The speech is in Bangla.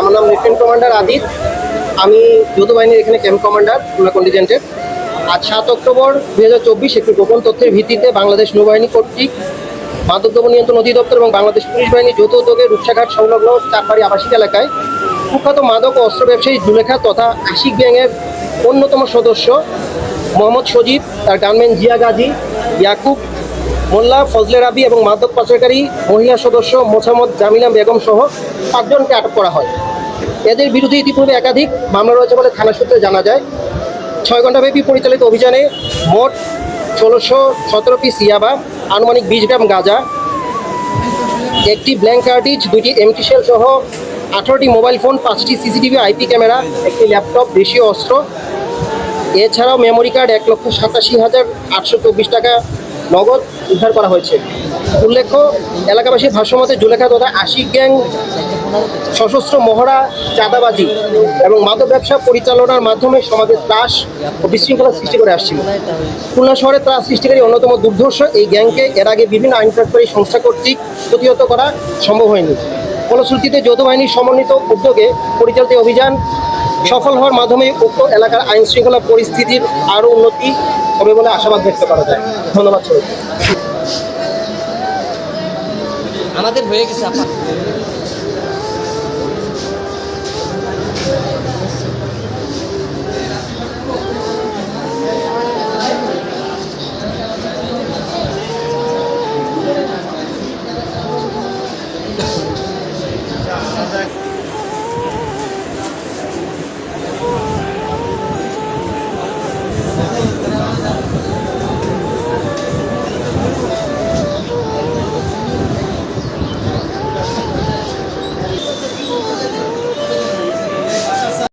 আমার নাম লেফটেন্যান্ট কমান্ডার আদিত। আমি যৌথ বাহিনীর এখানে ক্যাম্প কমান্ডার, খুলনা কন্টিজেন্টের। আজ সাত অক্টোবর দু হাজার চব্বিশ, একটি গোপন তথ্যের ভিত্তিতে বাংলাদেশ নৌবাহিনী কর্তৃক মাদকদ্রব্য নিয়ন্ত্রণ অধিদপ্তর এবং বাংলাদেশ পুলিশ বাহিনী যৌথ উদ্যোগে রূপসাঘাট সংলগ্ন চারপাড়ি আবাসিক এলাকায় কুখ্যাত মাদক ও অস্ত্র ব্যবসায়ী জুলেখা তথা আশিক গ্যাংয়ের অন্যতম সদস্য মোহাম্মদ সজীব, তার গানম্যান জিয়া গাজী, ইয়াকুব মোল্লা, ফজলে রাবি এবং মাদক পাচারকারী মহিলা সদস্য মোসাম্মদ জামিলা বেগম সহ পাঁচজনকে আটক করা হয়। এদের বিরুদ্ধে ইতিপূর্বে একাধিক মামলা রয়েছে বলে থানা সূত্রে জানা যায়। ছয় ঘণ্টাব্যাপী পরিচালিত অভিযানে মোট ষোলোশো সতেরো পিস ইয়াবা, আনুমানিক বিশ গ্রাম গাঁজা, একটি ব্ল্যাঙ্ক কার্টিজ দুটি এমটি সেল সহ আঠারোটি মোবাইল ফোন, পাঁচটি সিসিটিভি, আইপি ক্যামেরা, একটি ল্যাপটপ, দেশীয় অস্ত্র। এছাড়াও মেমোরি কার্ড এক লক্ষ সাতাশি হাজার আটশো চব্বিশ টাকা নগদ উদ্ধার করা হয়েছে। উল্লেখ্য, এলাকাবাসীর ভাষ্যমতে জুলেখা তথা আশিক গ্যাং, সশস্ত্র মহড়া, চাঁদাবাজি এবং মাদক ব্যবসা পরিচালনার মাধ্যমে সমাজে ত্রাস ও বিশৃঙ্খলা সৃষ্টি করে আসছিল। খুলনা শহরে ত্রাস সৃষ্টিকারী অন্যতম দুর্ধর্ষ এই গ্যাংকে এর আগে বিভিন্ন আইন প্রয়োগকারী সংস্থা কর্তৃক প্রতিহত করা সম্ভব হয়নি। ফলশ্রুতিতে যৌথ বাহিনীর সমন্বিত উদ্যোগে পরিচালিত অভিযান সফল হওয়ার মাধ্যমে উক্ত এলাকার আইন শৃঙ্খলা পরিস্থিতির আরও উন্নতি হবে বলে আশাবাদ ব্যক্ত করা যায়। ধন্যবাদ আমাদের হয়ে গেছে আপা